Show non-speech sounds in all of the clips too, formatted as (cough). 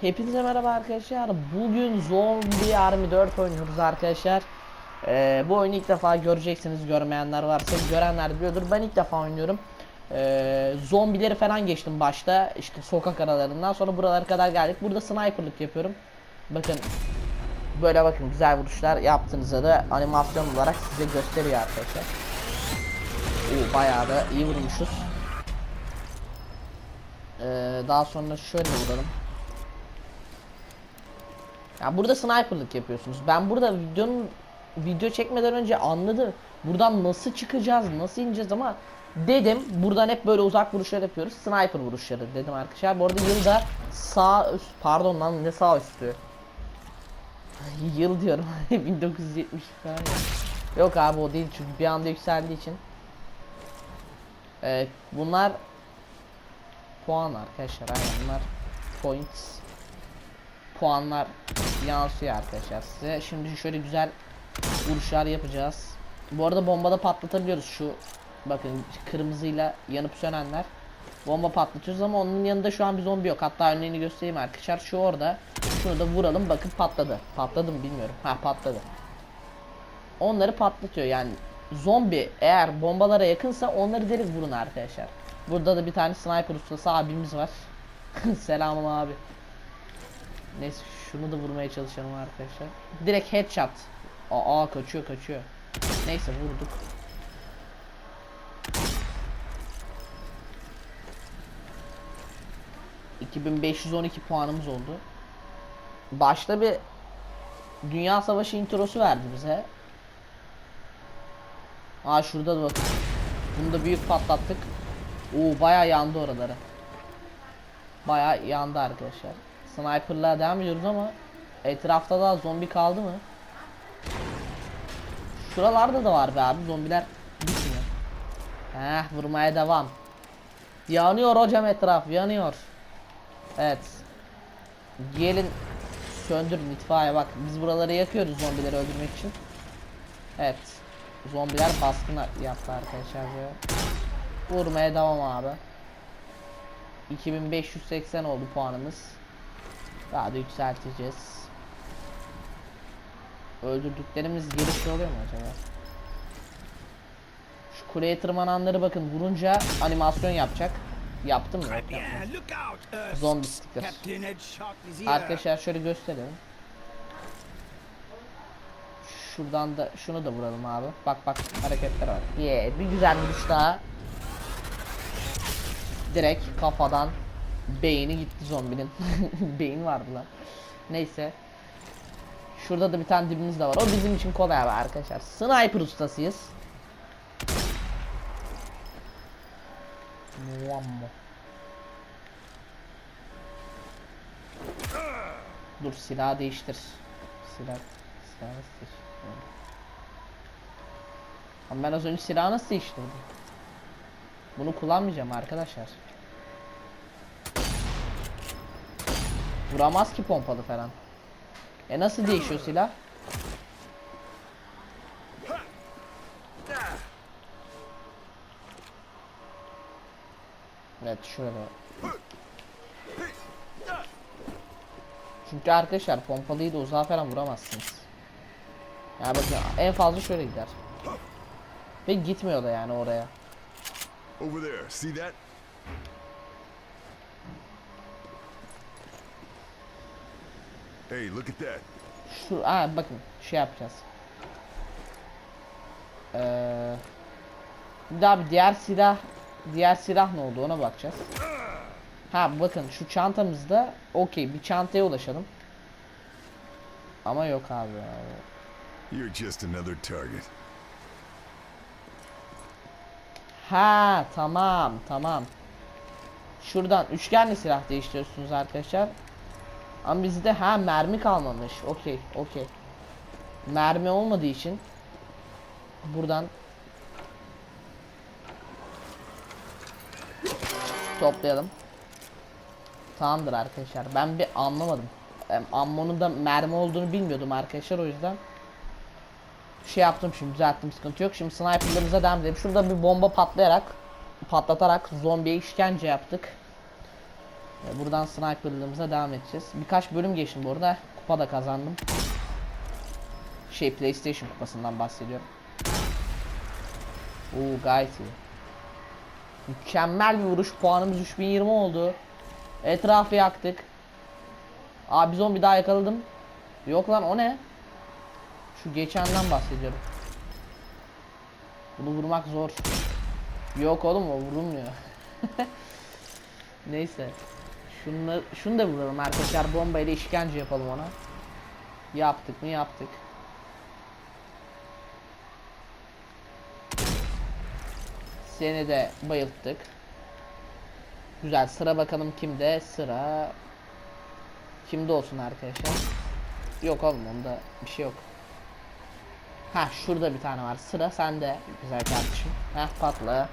Hepinize merhaba arkadaşlar. Bugün Zombie Army 4 oynuyoruz arkadaşlar. Ee, bu oyunu ilk defa göreceksiniz. Görmeyenler varsa görenler biliyordur. Ben ilk defa oynuyorum. Ee, zombileri falan geçtim başta. işte sokak aralarından sonra buralara kadar geldik. Burada sniperlık yapıyorum. Bakın böyle bakın güzel vuruşlar yaptığınızda da animasyon olarak size gösteriyor arkadaşlar. Oo, bayağı da iyi vurmuşuz. Ee, daha sonra şöyle vuralım. Ya burada sniperlık yapıyorsunuz. Ben burada videonun video çekmeden önce anladım. Buradan nasıl çıkacağız, nasıl ineceğiz ama dedim buradan hep böyle uzak vuruşlar yapıyoruz. Sniper vuruşları dedim arkadaşlar. Bu arada yılda sağ üst pardon lan ne sağ üstü. Yıl diyorum. (laughs) 1970 falan. ya. Yok abi o değil çünkü bir anda yükseldiği için. Evet bunlar puan arkadaşlar. Aynen bunlar points puanlar yansıyor arkadaşlar size. Şimdi şöyle güzel vuruşlar yapacağız. Bu arada bombada patlatabiliyoruz şu bakın kırmızıyla yanıp sönenler. Bomba patlatıyoruz ama onun yanında şu an bir zombi yok. Hatta örneğini göstereyim arkadaşlar. Şu orada. Şunu da vuralım. Bakın patladı. Patladı mı bilmiyorum. Ha patladı. Onları patlatıyor yani. Zombi eğer bombalara yakınsa onları direkt vurun arkadaşlar. Burada da bir tane sniper ustası abimiz var. (laughs) Selamım abi. Neyse şunu da vurmaya çalışalım arkadaşlar. Direkt headshot. Aa kaçıyor kaçıyor. Neyse vurduk. ...2512 puanımız oldu. Başta bir... ...Dünya Savaşı introsu verdi bize. Aa şurada da bakın. Bunu da büyük patlattık. Oo bayağı yandı oraları. Bayağı yandı arkadaşlar. Sniper'la devam ediyoruz ama etrafta da zombi kaldı mı? Şuralarda da var be abi zombiler bitmiyor. Heh vurmaya devam. Yanıyor hocam etraf yanıyor. Evet. Gelin söndürün itfaiye bak biz buraları yakıyoruz zombileri öldürmek için. Evet. Zombiler baskın yaptı arkadaşlar. Vurmaya devam abi. 2580 oldu puanımız. Daha da yükselteceğiz. Öldürdüklerimiz geri şey oluyor mu acaba? Şu kuleye tırmananları bakın vurunca animasyon yapacak. Yaptım mı? Uh, Zombi sticker. Arkadaşlar şöyle gösterelim. Şuradan da şunu da vuralım abi. Bak bak hareketler var. Yeah, bir güzel vuruş daha. Direkt kafadan beyni gitti zombinin. (laughs) Beyin vardı lan. Neyse. Şurada da bir tane dibimiz de var. O bizim için kolay abi arkadaşlar. Sniper ustasıyız. Muammo. Dur silah değiştir. Silah silah değiştir? Ama ben az önce silahı nasıl değiştirdim? Bunu kullanmayacağım arkadaşlar. Vuramaz ki pompalı falan. E nasıl değişiyor silah? Evet şöyle. Çünkü arkadaşlar pompalıyı da uzağa falan vuramazsınız. Ya bakın en fazla şöyle gider. Ve gitmiyor da yani oraya. Hey, look at that. Şu aa bakın şey yapacağız. Ee, bir daha bir diğer silah diğer silah ne oldu ona bakacağız. Ha bakın şu çantamızda okey bir çantaya ulaşalım. Ama yok abi. You're just another target. Ha tamam tamam. Şuradan üçgenli silah değiştiriyorsunuz arkadaşlar. Ama bizde ha mermi kalmamış. Okey okey. Mermi olmadığı için buradan toplayalım. Tamamdır arkadaşlar. Ben bir anlamadım. Ammo'nun da mermi olduğunu bilmiyordum arkadaşlar o yüzden. Şey yaptım şimdi düzelttim sıkıntı yok. Şimdi sniperlarımıza devam edelim. Şurada bir bomba patlayarak patlatarak zombiye işkence yaptık. E, Buradan sniperlığımıza devam edeceğiz. Birkaç bölüm geçtim bu arada. Kupa da kazandım. Şey PlayStation kupasından bahsediyorum. Oo gayet iyi. Mükemmel bir vuruş. Puanımız 3020 oldu. Etrafı yaktık. Abi zombi daha yakaladım. Yok lan o ne? Şu geçenden bahsediyorum. Bunu vurmak zor. Yok oğlum o vurulmuyor. (laughs) Neyse. Şunu, şunu da vuralım arkadaşlar. Bombayla işkence yapalım ona. Yaptık mı yaptık. Seni de bayılttık. Güzel sıra bakalım kimde sıra kimde olsun arkadaşlar. Yok oğlum onda bir şey yok. Ha şurada bir tane var sıra sende güzel kardeşim. Heh patla.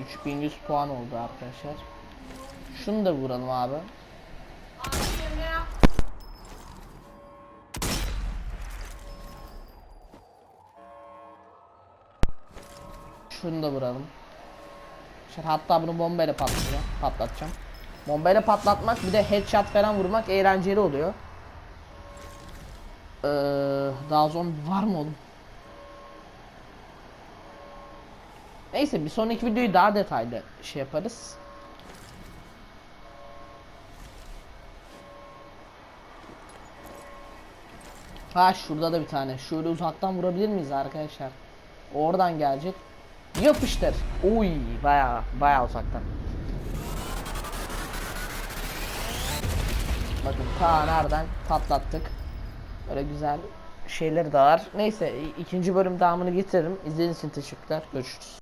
...3100 puan oldu arkadaşlar. Şunu da vuralım abi. Şunu da vuralım. Şimdi hatta bunu bombayla patlatacağım. Patlatacağım. Bombayla patlatmak bir de headshot falan vurmak eğlenceli oluyor. Ee, daha zombi var mı oğlum? Neyse bir sonraki videoyu daha detaylı şey yaparız. Ha şurada da bir tane. Şöyle uzaktan vurabilir miyiz arkadaşlar? Oradan gelecek. Yapıştır. Uy baya baya uzaktan. Bakın ta nereden patlattık. Böyle güzel şeyleri de var. Neyse ikinci bölüm devamını getiririm. İzlediğiniz için teşekkürler. Görüşürüz.